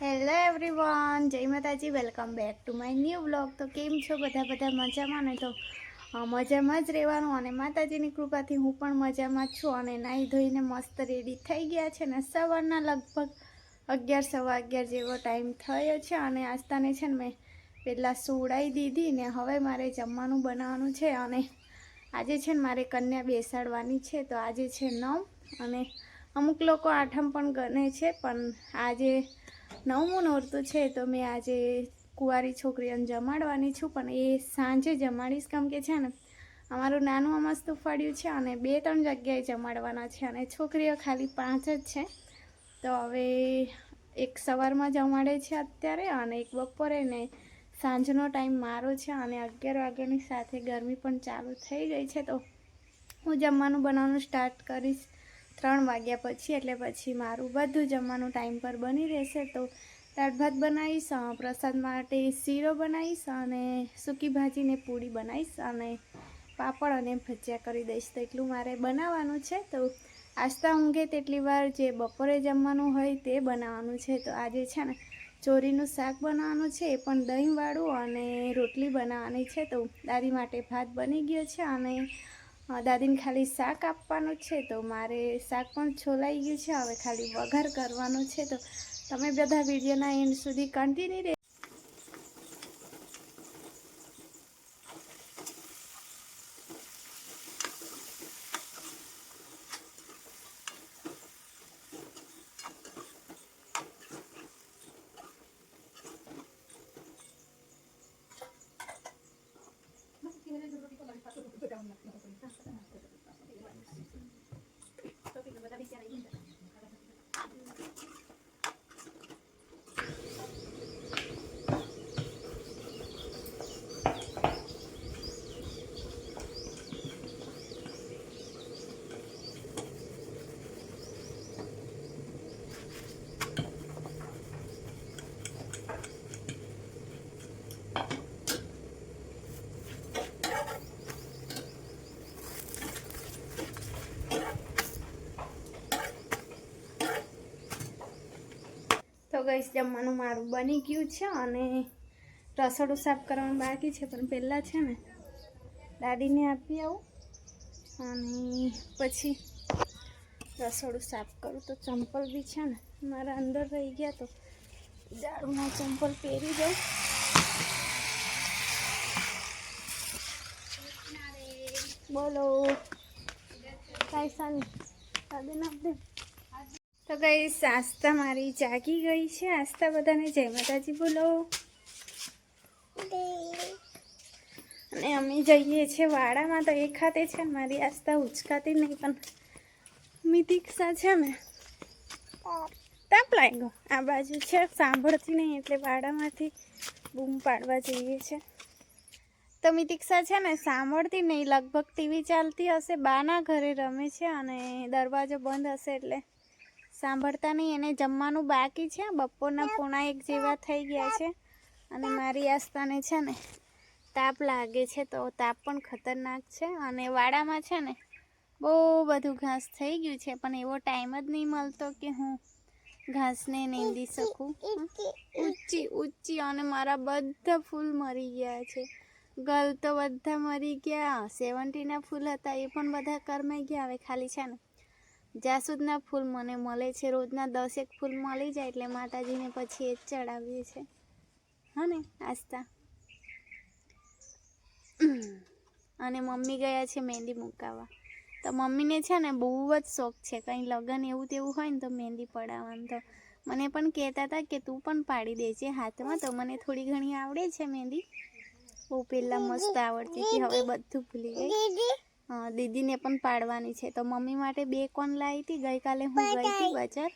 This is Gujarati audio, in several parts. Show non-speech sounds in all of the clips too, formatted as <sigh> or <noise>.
હેલો એવરીવન જય માતાજી welcome back to my new blog તો કેમ છો બધા? બધા મજામાં ને? તો મજામાં જ રહેવાનું અને માતાજીની કૃપાથી હું પણ મજામાં છું અને નાહી ધોઈને મસ્ત રેડી થઈ ગયા છે ને સવારના લગભગ અગિયાર, સવા અગિયાર જેવો ટાઈમ થયો છે અને આસ્તાને છે ને મેં પહેલાં સુવડાવી દીધી ને હવે મારે જમવાનું બનાવવાનું છે અને આજે છે ને મારે કન્યા બેસાડવાની છે. તો આજે છે નવ અને અમુક લોકો આઠમ પણ ગણે છે, પણ આજે નવમું નોરતું છે તો મેં આજે કુંવારી છોકરીઓને જમાડવાની છું, પણ એ સાંજે જમાડીશ. કેમ કે છે ને, અમારું નાનું આ મસ્ત ફળ્યું છે અને બે ત્રણ જગ્યાએ જમાડવાના છે અને છોકરીઓ ખાલી પાંચ જ છે. તો હવે એક સવારમાં જમાડે છે અત્યારે અને એક બપોરે ને સાંજનો ટાઈમ મારો છે અને અગિયાર વાગ્યાની સાથે ગરમી પણ ચાલુ થઈ ગઈ છે. તો હું જમવાનું બનાવવાનું સ્ટાર્ટ કરીશ. ત્રણ વાગ્યા પછી, એટલે પછી મારું બધું જમવાનું ટાઈમ પર બની રહેશે તો દાળ ભાત બનાવીશ પ્રસાદ માટે શીરો બનાવીશ અને સૂકી ભાજીને પૂરી બનાવીશ અને પાપડ અને ભજીયા કરી દઈશ. તો એટલું મારે બનાવવાનું છે. તો આસ્તા ઊંઘે તેટલી વાર જે બપોરે જમવાનું હોય તે બનાવવાનું છે. તો આજે છે ને ચોરીનું શાક બનાવવાનું છે, એ પણ દહીંવાળું અને રોટલી બનાવવાની છે. તો દાદી માટે ભાત બની ગયો છે અને દાદીને ખાલી શાક આપવાનું છે, તો મારે શાક પણ છોલાઈ ગયું છે, હવે ખાલી વઘાર કરવાનો છે, તો તમે બધા વિડીયોના એન્ડ સુધી કન્ટિન્યુ ગઈશ જમવાનું મારું બની ગયું છે અને રસોડું સાફ કરવાનું બાકી છે, પણ પહેલાં છે ને દાદીને આપી આવું. અને પછી રસોડું સાફ કરું. તો ચંપલ બી છે ને મારા અંદર રહી ગયા તો ઝાડુના ચંપલ પહેરી દઉં. બોલો. કાંઈ સાની દાદીને આપી દે. તો ગઈ આસ્થા મારી જાગી ગઈ છે. આસ્થા બધાને જય માતાજી બોલો. અને અમે જઈએ છીએ વાડામાં. તો એક ખાતે છે મારી આસ્થા ઉચકાતી નહીં, પણ મિતિક્ષા છે ને. તાપ લાગ્યો. આ બાજુ છે, સાંભળતી નહીં, એટલે વાડામાંથી બૂમ પાડવા જઈએ છે તો મિતિક્ષા છે ને, સાંભળતી નહીં. લગભગ ટીવી ચાલતી હશે, બાના ઘરે રમે છે અને દરવાજો બંધ હશે એટલે સાંભળતા નહીં, એને જમવાનું બાકી છે. બપોરના પોણા એક જેવા થઈ ગયા છે. અને મારી આસ્તાને છે ને, તાપ લાગે છે તો તાપ પણ ખતરનાક છે. અને વાડામાં છે ને, બહુ બધું ઘાસ થઈ ગયું છે, પણ એવો ટાઈમ જ નહીં મળતો કે હું ઘાસને નીંદી શકું. ઊંચી ઊંચી અને મારા બધા ફૂલ મરી ગયા છે. ગલ તો બધા મરી ગયા. સેવન્ટીના ફૂલ હતા, એ પણ બધા કરમાઈ ગયા. હવે ખાલી છે ને જાસૂદના ફૂલ મને મળે છે. રોજના દસેક ફૂલ મળી જાય એટલે માતાજીને પછી એ જ ચડાવીએ છીએ હા ને આસ્તા અને મમ્મી ગયા છે મહેંદી મુકાવવા તો મમ્મીને છે ને બહુ જ શોખ છે. કંઈ લગ્ન એવું તેવું હોય ને તો મહેંદી પડાવવાનું. તો મને પણ કહેતા હતા કે તું પણ પાડી દેજે હાથમાં. તો મને થોડી ઘણી આવડે છે મહેંદી. બહુ પહેલાં મસ્ત આવડતી હતી, હવે બધું ભૂલી ગઈ. દીદીને પણ પાડવાની છે. તો મમ્મી માટે બે કોન લાવી હતી. ગઈકાલે હું ગઈ હતી બજાર.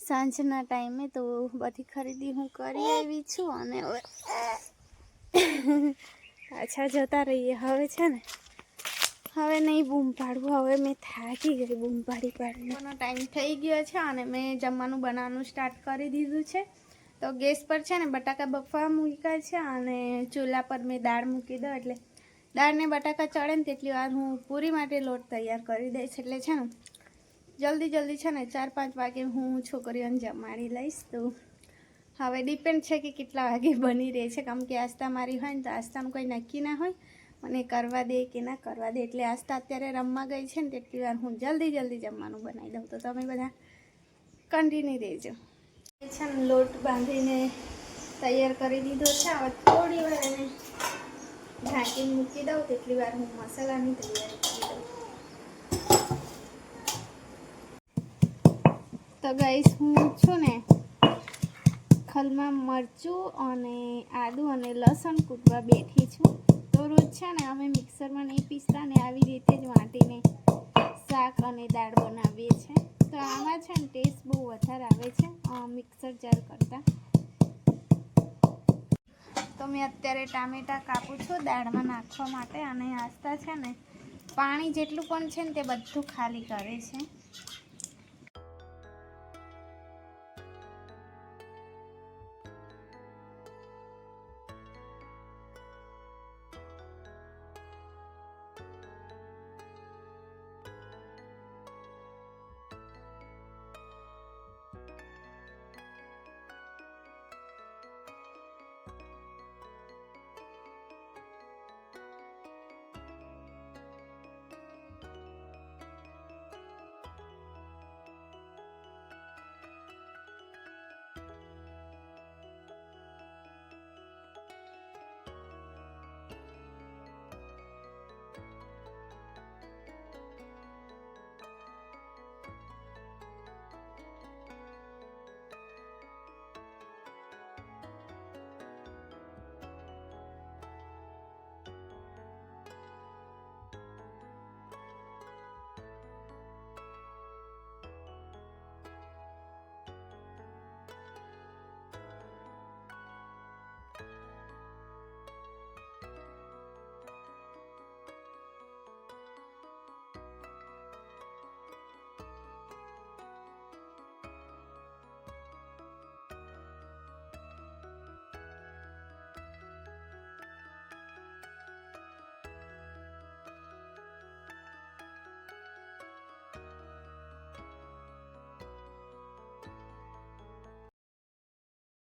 સાંજના ટાઈમે તો બધી ખરીદી હું કરી આવી છું અને પાછા જતા રહીએ. હવે છે ને હવે નહીં બૂમ પાડવું. હવે મેં થાકી ગઈ બૂમ પાડી પાડીને. ટાઈમ થઈ ગયો છે અને મેં જમવાનું બનાવવાનું સ્ટાર્ટ કરી દીધું છે. તો ગેસ પર છે ને બટાકા બફવા મૂક્યા છે અને ચૂલા પર મેં દાળ મૂકી દઉં એટલે દાળ ને બટાકા ચડે ને તેટલી વાર હું પૂરી માટે લોટ તૈયાર કરી દઈશ. એટલે છે ને, જલ્દી જલ્દી છે ને ચાર પાંચ વાગે હું છોકરીઓને જમાડી લઈશ તો હવે ડિપેન્ડ છે કે કેટલા વાગે બની રહે છે. કેમ કે આસ્તા મારી હોય ને તો આસ્તાનું કોઈ નક્કી ના હોય, મને કરવા દે કે ના કરવા દે. એટલે આસ્તા અત્યારે રમવા ગઈ છે ને તેટલી વાર હું જલ્દી જલ્દી જમવાનું બનાવી દઉં. તો તમે બધા કન્ટિન્યુ રહેજો. છે ને લોટ બાંધીને તૈયાર કરી દીધો છે. હવે થોડી વાર એને ઢાંકીને મૂકી દઉં તેટલી વાર હું મસાલાની તૈયારી કરી દઉં. તો ગાઈસ હું છું ને ખલમાં મરચું અને આદું અને લસણ કૂટવા બેઠી છું. તો રોજ છે ને અમે મિક્સરમાં નહીં પીસતા ને આવી રીતે જ વાટીને શાક અને દાળ બનાવીએ છીએ. તો આમાં છે ને ટેસ્ટ બહુ વધારે આવે છે મિક્સર જાર કરતાં. તો મેં અત્યારે ટામેટાં કાપું છું દાળમાં નાખવા માટે અને આસ્તા છે ને, પાણી જેટલું પણ છે ને તે બધું ખાલી કરે છે.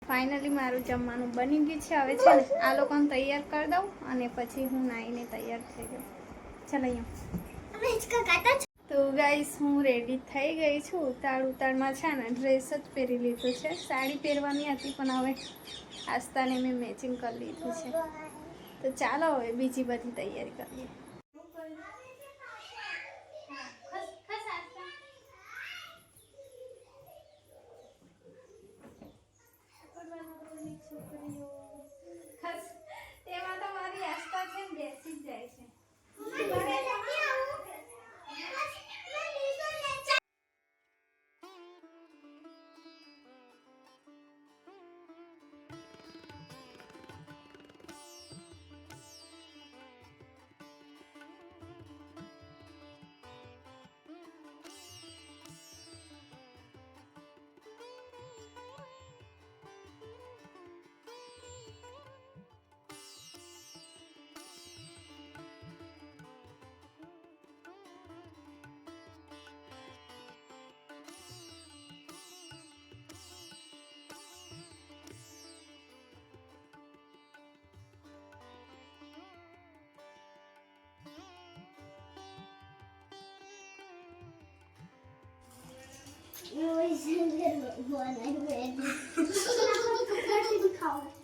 ફાઇનલી મારું જમવાનું બની ગયું છે. હવે છે ને આ લોકોને તૈયાર કરી દઉં અને પછી હું નાહીને તૈયાર થઈ ગઈ ચાલો અહીંયા. તો ગાઈસ હું રેડી થઈ ગઈ છું. ઉતાળ ઉતાળમાં છે ને ડ્રેસ જ પહેરી લીધું છે. સાડી પહેરવાની હતી પણ હવે આસ્તાને મેં મેચિંગ કરી લીધું છે. તો ચાલો હવે બીજી બધી તૈયારી કરીએ. <laughs> i yüzden bu anayı verdim. Şimdi kapılar seni kaldı.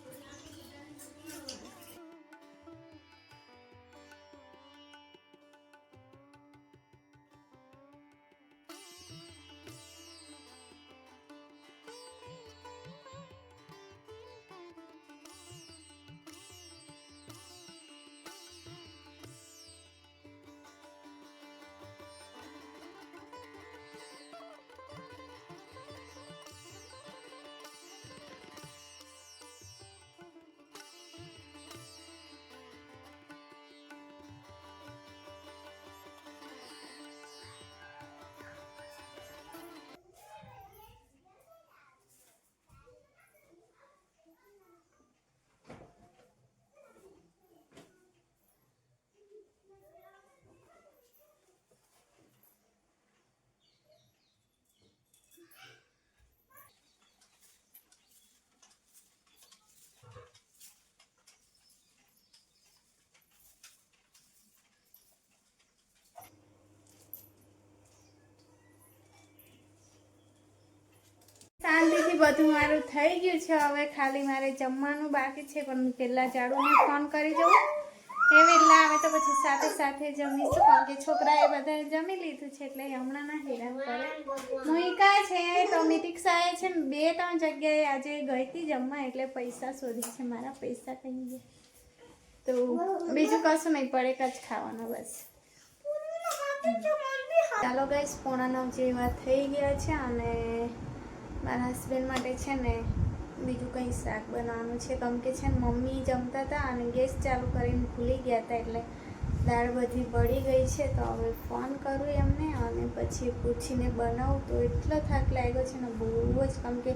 બધું મારું થઈ ગયું છે. હવે ખાલી મારે જમવાનું બાકી છે, પણ પહેલાં જાડુને ફોન કરી દઉં. એવી એટલે આવે તો પછી સાથે સાથે જમીશું, કારણ કે છોકરાએ બધાએ જમી લીધું છે, એટલે હમણાં ના હેરાન કરે. મુહિકા છે તો મિતિક્ષાએ છે, ને બે ત્રણ જગ્યાએ આજે ગઈ હતી જમવા, એટલે પૈસા શોધી છે, મારા પૈસા કઈ ગયા. તો બીજું કશું નહીં પડે જ ખાવાનું બસ. ચાલો ગઈશ પોણા નવ જેવા થઈ ગયા છે, અને મારા હસબન્ડ માટે છે ને બીજું કંઈ શાક બનાવવાનું છે. કેમ કે છે ને મમ્મી જમતા હતા અને ગેસ ચાલુ કરીને ભૂલી ગયા હતા એટલે દાળ બધી બળી ગઈ છે. તો હવે ફોન કરું એમને અને પછી પૂછીને બનાવું. તો એટલો થાક લાગ્યો છે ને બહુ જ. કેમ કે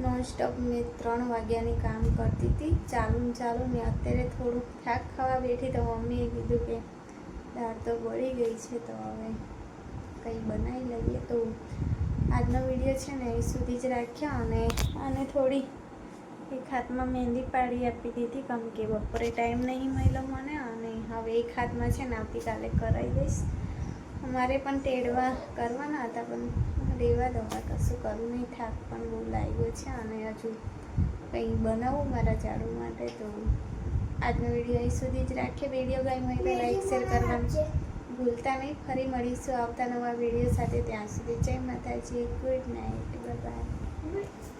નોનસ્ટોપ મેં ત્રણ વાગ્યાની કામ કરતી હતી. ચાલુ ને ચાલુ ને અત્યારે થોડુંક થાક ખાવા બેઠી. તો મમ્મીએ કીધું કે દાળ તો બળી ગઈ છે, તો હવે કંઈ બનાવી લઈએ. તો આજનો વીડિયો છે ને એ સુધી જ રાખ્યો અને આને થોડી એક હાથમાં મહેંદી પાડી આપી દીધી કેમ કે બપોરે ટાઈમ નહીં મળ્યો મને અને હવે એક હાથમાં છે ને આવતીકાલે કરાવી દઈશ. અમારે પણ તેડવા કરવાના હતા પણ રેવા દવા કશું કરવું નહીં થાક પણ બહુ લાગ્યો છે અને હજુ કંઈ બનાવું મારા ઝાડુ માટે તો આજનો વીડિયો અહીં સુધી જ રાખીએ વીડિયો ગમ્યો હોય તો લાઈક શેર કરવાનું ભૂલતા નહીં. ફરી મળીશું આવતા નવા વીડિયો સાથે. ત્યાં સુધી જય માતાજી. Good night bye